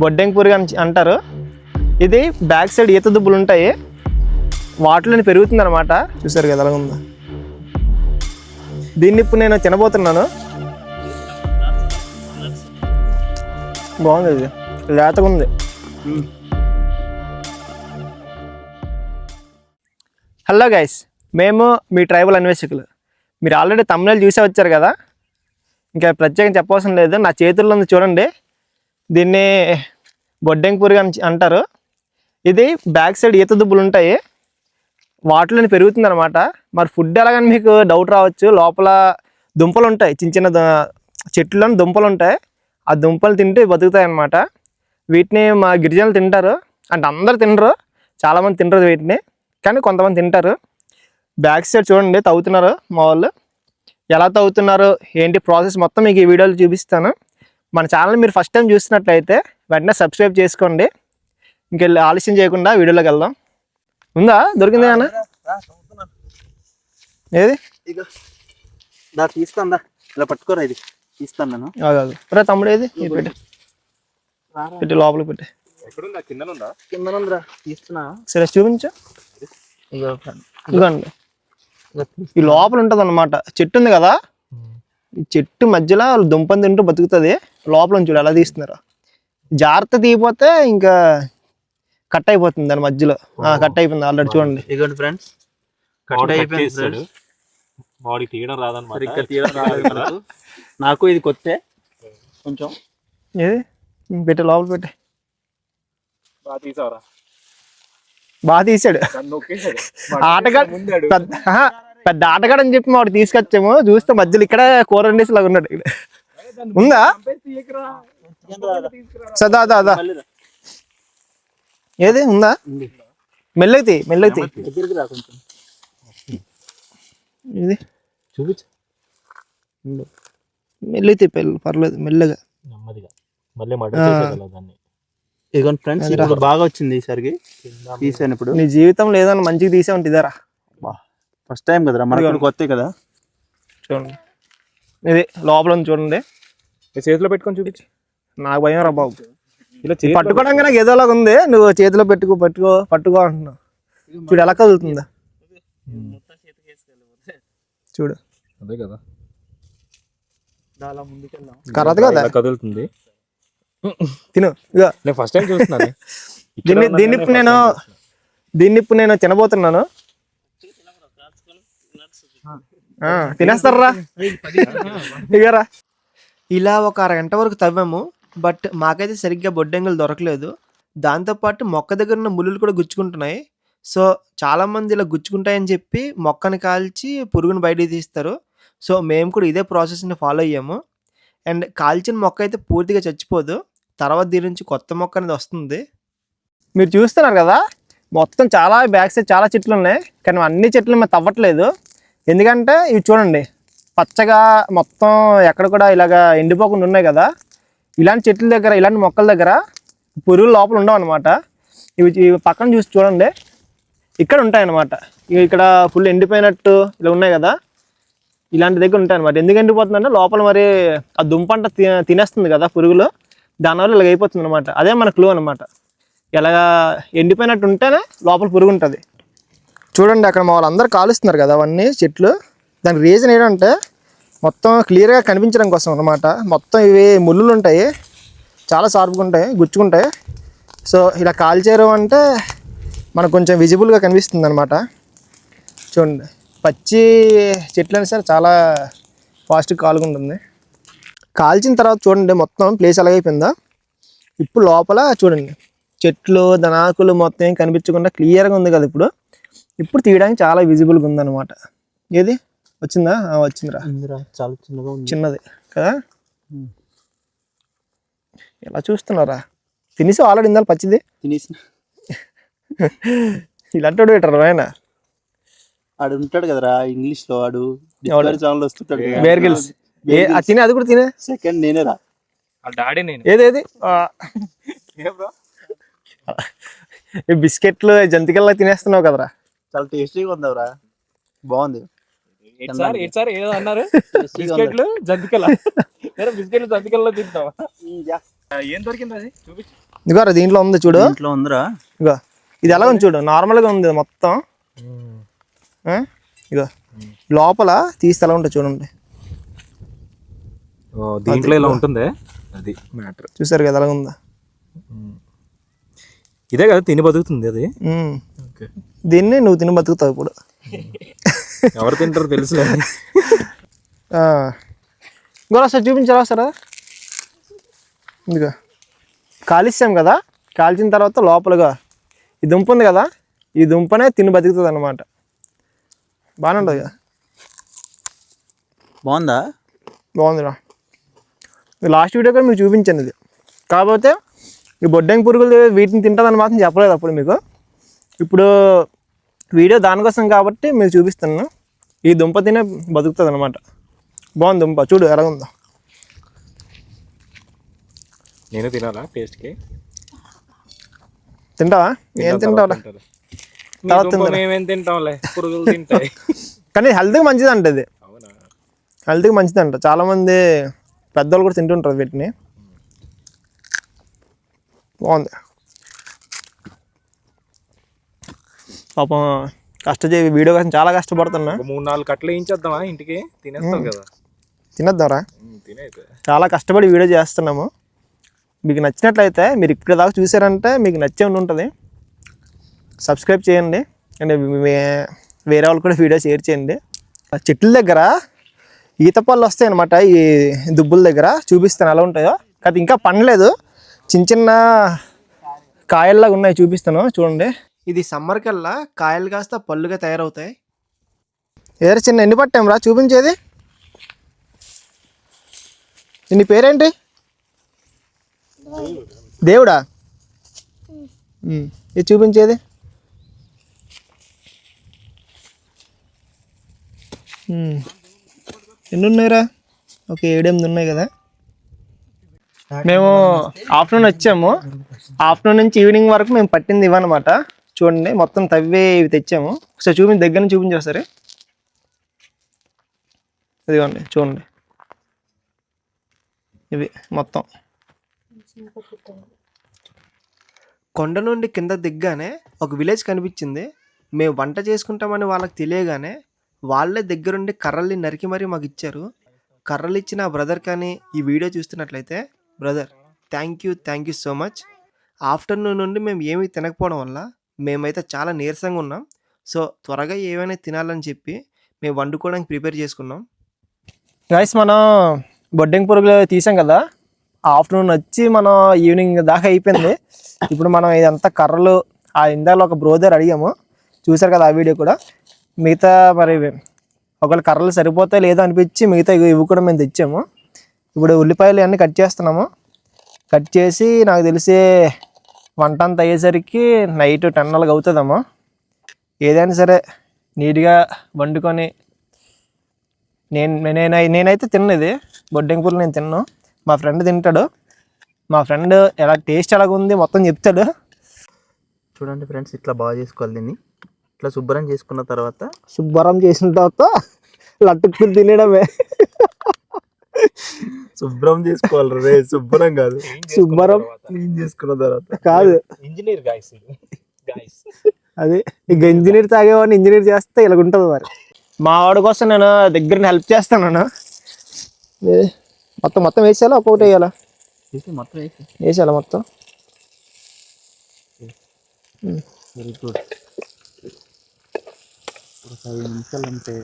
బొడ్డెంగ్ పురుగు అని అంటారు. ఇది బ్యాక్ సైడ్ ఈత దుబ్బులు ఉంటాయి. వాటిలోని పెరుగుతుంది అనమాట చూసారు కదా ఎలా ఉందో. దీన్ని ఇప్పుడు నేను తినబోతున్నాను. బాగుంది ఇది. లేతగా ఉంది. హలో గైస్ మేము మీ ట్రైబల్ అన్వేషకులు. మీరు ఆల్రెడీ తమిళ చూసే వచ్చారు కదా. ఇంకా ప్రత్యేకంగా చెప్పవసరం లేదు నా చేతుల్లో ఉంది చూడండి. దీన్ని బొడ్డెంగ్ పురుగు అని అంటారు. ఇది బ్యాక్ సైడ్ ఈత దుబ్బులు ఉంటాయి. వాటిలోని పెరుగుతుంది అనమాట మరి ఫుడ్ ఎలాగని మీకు డౌట్ రావచ్చు. లోపల దుంపలు ఉంటాయి. చిన్న చిన్న ద- చెట్లలో దుంపలు ఉంటాయి. ఆ దుంపలు తింటే బతుకుతాయి అన్నమాట వీటిని మా గిరిజనులు తింటారు. అంటే అందరు తినరు. చాలామంది తినరు వీటిని. కానీ కొంతమంది తింటారు. బ్యాక్ సైడ్ చూడండి తవ్వుతున్నారు మా వాళ్ళు. ఎలా తవ్వుతున్నారు? ఏంటి ప్రాసెస్? మొత్తం మీకు ఈ వీడియోలో చూపిస్తాను. మన ఛానల్ మీరు ఫస్ట్ టైం చూసినట్లయితే వెంటనే సబ్స్క్రైబ్ చేసుకోండి. ఇంకెళ్ళి ఆలస్యం చేయకుండా వీడియోలోకి వెళ్దాం. ఉందా? దొరికింది అన్న ఏది? దా ఇలా పట్టుకోరా ఇది. తీస్తాను నేను. కాదు రా తమ్ముడు ఏది? పెట్టి. పెట్టి లోపల పెట్టి. కిందనుందా? తీస్తున్నా. సరే చూపించు. ఇగో ఇదిగోండి. ఈ లోపల ఉంటుంది అనమాట చెట్టు ఉంది కదా? చెట్టు మధ్యలో దుంపని తింటూ బతుకుతుంది. లోపల నుంచి చూడు ఎలా తీస్తున్నారు. జాగ్రత్త తీయపోతే ఇంకా కట్ అయిపోతుంది దాని మధ్యలో. కట్ అయిపోయింది ఆల్రెడీ చూడండి. ఇగోండి ఫ్రెండ్స్. కట్ అయిపోయింది. వాడికి తీయడం నాకు. ఇది కొత్తే. కొంచెం. ఏది? పెట్టి లోపల పెట్టి. బాగా తీసావరా. బాగా తీసాడు. ముందాడు పెద్ద ఆహా, పెద్ద ఆటగాడు అని చెప్పి వాడు తీసుకొచ్చాము. చూస్తే మధ్యలో ఇక్కడ కూర వండేసి లాగా ఉన్నాడు. ఉందా? సదా అదా అదా మళ్ళీ రా. ఏది ఉందా రా కొంచెం. ఇది చూపించు. పర్లేదు మెల్లగా. నెమ్మదిగా. మళ్ళీ దాన్ని. ఇగోండి ఫ్రెండ్స్ బాగా వచ్చింది ఈసారికి. తీసాను ఇప్పుడు. నీ జీవితం లేదని మంచిగా తీసే ఉంటుంది ఇదారా? ఫస్ట్ టైం కదరా? మనకు కొత్త కదా? చూడండి. ఇది లోపల ఉంది చూడండి. చేతిలో పెట్టుకొని చూపించు. నాకు భయం రా బాబు. ఇలా పట్టుకోవడానికి నాకు ఏదోలాగా ఉంది. నువ్వు చేతిలో పెట్టుకో పట్టుకో పట్టుకో అంటున్నావు. చూడు ఎలా కదులుతుందా. చూడు. అదే కదా. కర్రదు కదా. కదులుతుంది. తిను ఇగో నేను ఫస్ట్ టైం చూస్తున్నాను. దీన్ని దీన్ని ఇప్పుడు నేను. దీన్ని ఇప్పుడు నేను తినబోతున్నాను ఆ, తినేస్తారా? ఇగరా ఇలా ఒక అరగంట వరకు తవ్వాము బట్ మాకైతే సరిగ్గా బొడ్డెంగులు దొరకలేదు. దాంతోపాటు మొక్క దగ్గర ఉన్న ముళ్ళు కూడా గుచ్చుకుంటున్నాయి. సో చాలామంది ఇలా గుచ్చుకుంటాయని చెప్పి మొక్కని కాల్చి పురుగుని బయటికి తీస్తారు. సో మేము కూడా ఇదే ప్రాసెస్ని ఫాలో అయ్యాము. అండ్ కాల్చిన మొక్క అయితే పూర్తిగా చచ్చిపోదు. తర్వాత దీని నుంచి కొత్త మొక్క అనేది వస్తుంది. మీరు చూస్తున్నారు కదా మొత్తం చాలా బ్యాక్ సైడ్ చాలా చెట్లు ఉన్నాయి. కానీ అన్ని చెట్లు మేము తవ్వట్లేదు. ఎందుకంటే ఇవి చూడండి పచ్చగా మొత్తం ఎక్కడ కూడా ఇలాగా ఎండిపోకుండా ఉన్నాయి కదా. ఇలాంటి చెట్ల దగ్గర ఇలాంటి మొక్కల దగ్గర పురుగులు లోపల ఉండవు అనమాట ఇవి ఇవి పక్కన చూసి చూడండి ఇక్కడ ఉంటాయన్నమాట ఇక్కడ ఫుల్ ఎండిపోయినట్టు ఇలా ఉన్నాయి కదా. ఇలాంటి దగ్గర ఉంటాయి అనమాట ఎందుకు ఎండిపోతుందంటే లోపల మరి ఆ దుంపంట తి- తినేస్తుంది కదా పురుగులు. దానివల్ల ఇలాగ అయిపోతుంది అనమాట అదే మన క్లూ అనమాట ఇలాగా ఎండిపోయినట్టు ఉంటేనే లోపల పురుగు ఉంటుంది. చూడండి అక్కడ మా వాళ్ళందరూ కాలుస్తున్నారు కదా అవన్నీ చెట్లు. దాని రీజన్ ఏంటంటే మొత్తం క్లియర్గా కనిపించడం కోసం అనమాట మొత్తం ఇవి ముళ్ళులు ఉంటాయి. చాలా షార్ప్గా ఉంటాయి గుచ్చుకుంటాయి సో ఇలా కాల్చేయడం అంటే మనకు కొంచెం విజిబుల్గా కనిపిస్తుంది అనమాట చూడండి. పచ్చి చెట్లు అయినా సరే చాలా ఫాస్ట్గా కాలుగుంటుంది. కాల్చిన తర్వాత చూడండి మొత్తం ప్లేస్ ఎలాగైపోయిందా ఇప్పుడు లోపల చూడండి. చెట్లు దాని మొత్తం ఏం కనిపించకుండా క్లియర్గా ఉంది కదా ఇప్పుడు. ఇప్పుడు తీయడానికి చాలా విజిబుల్గా ఉందన్నమాట. ఏది? వచ్చిందా? ఆ, వచ్చిందిరా. చాలా చిన్నగా ఉంది. చిన్నది కదా. ఎలా చూస్తున్నారా తినేసి ఆల్రెడీ ఇందాలు పచ్చిది? తినేసిన. ఇలాంటి వాడు పెట్టరు ఆయన ఆడు ఉంటాడు కదరా ఇంగ్లీష్లో ఆడు. ఛానల్ వస్తుంటాడు బేర్ గిల్స్ ఏ అది తినే అది కూడా తినే? సెకండ్ నేనే రా. డాడీ నేను. ఏదేది బిస్కెట్లు జంతికల్లా తినేస్తున్నావు కదరా? చాలా టేస్టీగా ఉందవరా. బాగుంది. సార్ ఏంటి సార్ ఏదో అన్నారు. బిస్కెట్లు జంతికల. బిస్కెట్లు జంతికల్లో తింటావా. ఏం దొరికింది అది? చూపించు. ఇదిగోరా దీంట్లో ఉంది చూడు. ఇంట్లో ఉందిరా. ఇగో ఇది ఎలా ఉంది చూడు నార్మల్గా ఉంది మొత్తం. ఆ? ఇగో లోపల తీస్తే ఎలా ఉంటుంది చూడండి. దీంట్లో ఇలా ఉంటుంది? అది మ్యాటర్. చూసారు కదా ఎలా ఉందా ఇదే కదా తిని బతుకుతుంది అది? ఉమ్. దీన్ని నువ్వు తిని బతుకుతావు ఇప్పుడు. ఎవరు తింటారో తెలుసులే. గోరా సార్ చూపించారా సార్ ఇదిగో. కాలిస్తాం కదా కాల్చిన తర్వాత లోపలగా ఈ దుంప ఉంది కదా ఈ దుంపనే తిని బతుకుతుంది అనమాట బాగానే ఉంటుంది కదా బాగుందా? బాగుందిరా. లాస్ట్ వీడియో కూడా మీకు చూపించాను ఇది. కాకపోతే ఈ బొడ్డంగి పురుగులు వీటిని తింటుందని మాత్రం చెప్పలేదు అప్పుడు మీకు. ఇప్పుడు వీడియో దానికోసం కాబట్టి మీకు చూపిస్తున్నాను ఈ దుంప తినే బతుకుతుంది అనమాట బాగుంది దుంప. చూడు ఎలా ఉందో. నేను తినాలా టేస్ట్కి తింటావా ఏం తిందురా. మేమేం తింటాంలే పురుగులు తింటాయి. కానీ హెల్త్కి మంచిది అంట ఇది హెల్త్కి మంచిది అంట చాలామంది పెద్దవాళ్ళు కూడా తింటుంటారు వీటిని. బాగుంది. పాపం కష్టజీవి వీడియో కోసం చాలా కష్టపడుతున్నా. మూడు నాలుగు కట్టలు వేయించేద్దామా ఇంటికి? తినేస్తావు కదా. తినద్దాంరా. చాలా కష్టపడి వీడియో చేస్తున్నాము. మీకు నచ్చినట్లయితే మీరు ఇక్కడ దాకా చూసారంటే మీకు నచ్చే ఉంటుంది. సబ్స్క్రైబ్ చేయండి. అండ్ వేరే వాళ్ళు కూడా వీడియో షేర్ చేయండి. చెట్ల దగ్గర ఈత పళ్ళు వస్తాయి అనమాట ఈ దుబ్బుల దగ్గర. చూపిస్తాను ఎలా ఉంటాయో. కాదు ఇంకా పండలేదు. చిన్న చిన్న కాయల్లాగా ఉన్నాయి చూపిస్తాను. చూడండి. ఇది సమ్మర్ కల్లా కాయలు కాస్త పళ్ళుగా తయారవుతాయి. ఏదో చిన్న ఎన్ని పట్టాం రా? చూపించేది. నీ పేరేంటి? దేవుడా? ఇది చూపించేది. ఎన్ని ఉన్నాయిరా ఒక ఏడెనిమిది ఉన్నాయి కదా. మేము ఆఫ్టర్నూన్ వచ్చాము. ఆఫ్టర్నూన్ నుంచి ఈవినింగ్ వరకు మేము పట్టింది ఇవన్నమాట చూడండి మొత్తం తవ్వే ఇవి తెచ్చాము. ఒకసారి చూపించి దగ్గర నుంచి చూపించారు సరే? ఇదిగోండి చూడండి. ఇవి మొత్తం. కొండ నుండి కింద దిగ్గానే ఒక విలేజ్ కనిపించింది. మేము వంట చేసుకుంటామని వాళ్ళకి తెలియగానే వాళ్ళే దగ్గరుండి కర్రల్ని నరికి మరీ మాకు ఇచ్చారు. కర్రలు ఇచ్చిన బ్రదర్ కానీ ఈ వీడియో చూస్తున్నట్లయితే brother thank you thank you so much afternoon నుండి మేము ఏమీ తినకపోవడం వల్ల మేమైతే చాలా నీరసంగా ఉన్నాం సో త్వరగా ఏమైనా తినాలని చెప్పి మేము వండుకోవడానికి ప్రిపేర్ చేసుకున్నాం. గైస్ మనం బొడ్డెంగ్ పురుగులు తీసాం కదా ఆఫ్టర్నూన్ వచ్చి మనం ఈవినింగ్ దాకా అయిపోయింది. ఇప్పుడు మనం ఇదంతా కర్రలు ఆ ఇందాలో ఒక బ్రోదర్ అడిగాము. చూసారు కదా ఆ వీడియో కూడా. మిగతా మరి ఒకవేళ కర్రలు సరిపోతాయి లేదో అనిపించి మిగతా ఇవి ఇవి కూడా మేము తెచ్చాము. ఇప్పుడు ఉల్లిపాయలు అన్నీ కట్ చేస్తున్నాము. కట్ చేసి నాకు తెలిసి వంట అంతా అయ్యేసరికి నైట్ టెన్ అలాగ అవుతుందమ్మా. ఏదైనా సరే నీట్గా వండుకొని నేను నేను నేనైతే తిన్నది బొడ్డెంగ్ పూలు నేను తిన్నాను మా ఫ్రెండ్ తింటాడు. మా ఫ్రెండ్ ఎలా టేస్ట్ ఎలాగుంది మొత్తం చెప్తాడు. చూడండి ఫ్రెండ్స్ ఇట్లా బాగా చేసుకోవాలి దీన్ని. ఇట్లా శుభ్రం చేసుకున్న తర్వాత శుభ్రం చేసిన తర్వాత లట్టుకుని తినడమే శుభ్రం చేసుకోవాలి రే శుభ్రం కాదు. శుభ్రం క్లీన్ చేసుకున్న తర్వాత? కాదు. Engineer guys guys. అది ఇక ఇంజనీర్ తాగేవాడిని ఇంజనీర్ చేస్తే ఇలా ఉంటుంది మరి. మా వాడి కోసం నేను దగ్గర హెల్ప్ చేస్తాను ఏ, మొత్తం మొత్తం వేసేయాలా? ఒక్కొక్కటి వేయాలా? మొత్తం వేసి వేసేయాలా మొత్తం? Very good. ఒక ఐదు నిమిషాలు ఉంటే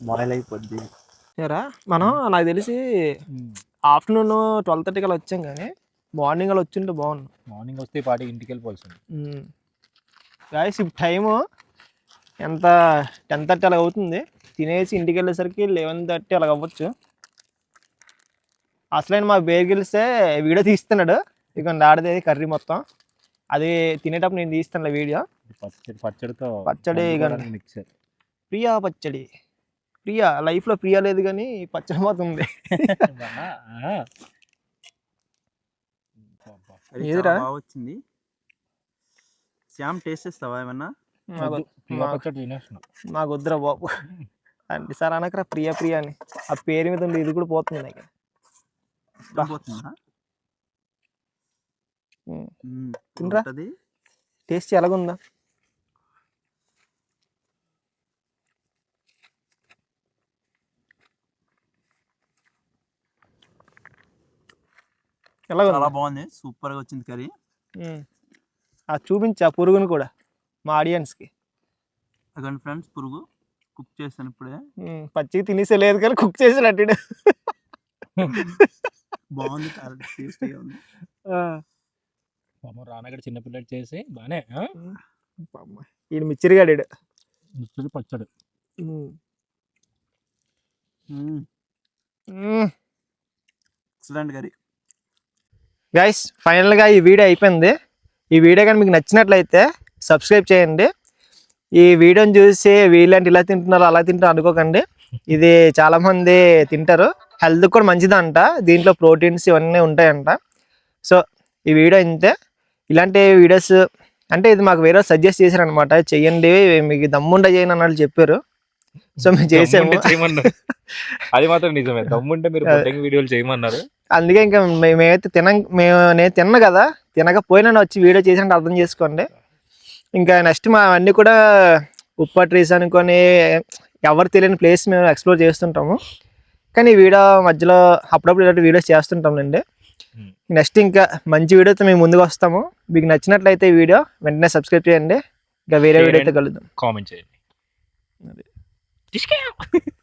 బాయిల్ అయిపోద్ది ఏరా? మనం నాకు తెలిసి ఆఫ్టర్నూన్ ట్వెల్వ్ థర్టీకి అలా వచ్చాం కానీ మార్నింగ్ అలా వచ్చింటే బాగుండు. మార్నింగ్ వస్తే పాటి ఇంటికి వెళ్ళిపోవాల్సింది. గాయస్ ఇప్పుడు టైము ఎంత టెన్ థర్టీ అలా అవుతుంది. తినేసి ఇంటికి వెళ్ళేసరికి లెవెన్ థర్టీ అలా అవ్వచ్చు. అసలైన మా బేర్ గెలిస్తే వీడియో తీస్తున్నాడు. ఇక ఆడదే కర్రీ మొత్తం. అది తినేటప్పుడు నేను తీస్తాను వీడియో. పచ్చడి పచ్చడితో పచ్చడి మిక్సర్ ప్రియా పచ్చడి. ప్రియా లైఫ్లో ప్రియా లేదు కానీ పచ్చడి మాత్రం ఉంది ఏదిరా? వచ్చింది. శ్యామ్ టేస్ట్ చేస్తావా ఏమన్నా? నాకు వద్దురా బాబు. అంటే సార్ అనకరా ప్రియా ప్రియా అని. ఆ పేరు మీద ఉంది ఇది కూడా పోతుంది నాకు. తినరా? టేస్ట్ ఎలాగుందా? చాలా బాగుంది. సూపర్గా వచ్చింది కర్రీ. ఆ చూపించు ఆ పురుగును కూడా మా ఆడియన్స్కి. అగండి ఫ్రెండ్స్ పురుగు కుక్ చేశాను ఇప్పుడే. ఉమ్, పచ్చికి తినేసే లేదు కానీ కుక్ చేసినట్టు బాగుంది టేస్ట్ ఉంది. పాపం రానగడ చిన్న పిల్లలు చేసి బానే ఆ? ఈడు మిచ్చిరిగాడు ఈడు. మిక్చర్ పచ్చడి. Excellent curry. గైస్ ఫైనల్గా ఈ వీడియో అయిపోయింది. ఈ వీడియో కానీ మీకు నచ్చినట్లయితే సబ్స్క్రైబ్ చేయండి. ఈ వీడియోని చూసి వీళ్ళంటే ఇలా తింటున్నారు అలా తింటారు అనుకోకండి. ఇది చాలామంది తింటారు. హెల్త్ కూడా మంచిదంట. దీంట్లో ప్రోటీన్స్ ఇవన్నీ ఉంటాయంట. సో ఈ వీడియో ఇంతే. ఇలాంటి వీడియోస్ అంటే ఇది మాకు వేరే సజెస్ట్ చేశారనమాట చెయ్యండి మీకు దమ్ముండ చేయను అన్నట్లు చెప్పారు. సో మేము చేసాము. దమ్ముంటే చేయమన్నారు. అది మాత్రం నిజమే. దమ్ముంటే మీరు వీడియోలు చేయమన్నారు. అందుకే ఇంకా మేమైతే తిన మేము నేను తిన్న కదా తినకపోయినా వచ్చి వీడియో చేసినట్టు అర్థం చేసుకోండి. ఇంకా నెక్స్ట్ మా అన్నీ కూడా ఉప్ప ట్రీస్ అనుకొని ఎవరు తెలియని ప్లేస్ మేము ఎక్స్ప్లోర్ చేస్తుంటాము. కానీ వీడియో మధ్యలో అప్పుడప్పుడు ఇలాంటి వీడియోస్ చేస్తుంటామండి. Hmm. నెక్స్ట్ ఇంకా మంచి వీడియోతో మేము ముందుకు వస్తాము. మీకు నచ్చినట్లయితే ఈ వీడియో వెంటనే సబ్స్క్రైబ్ చేయండి. ఇంకా వేరే వీడియోతో కలుద్దాం. కామెంట్ చేయండి.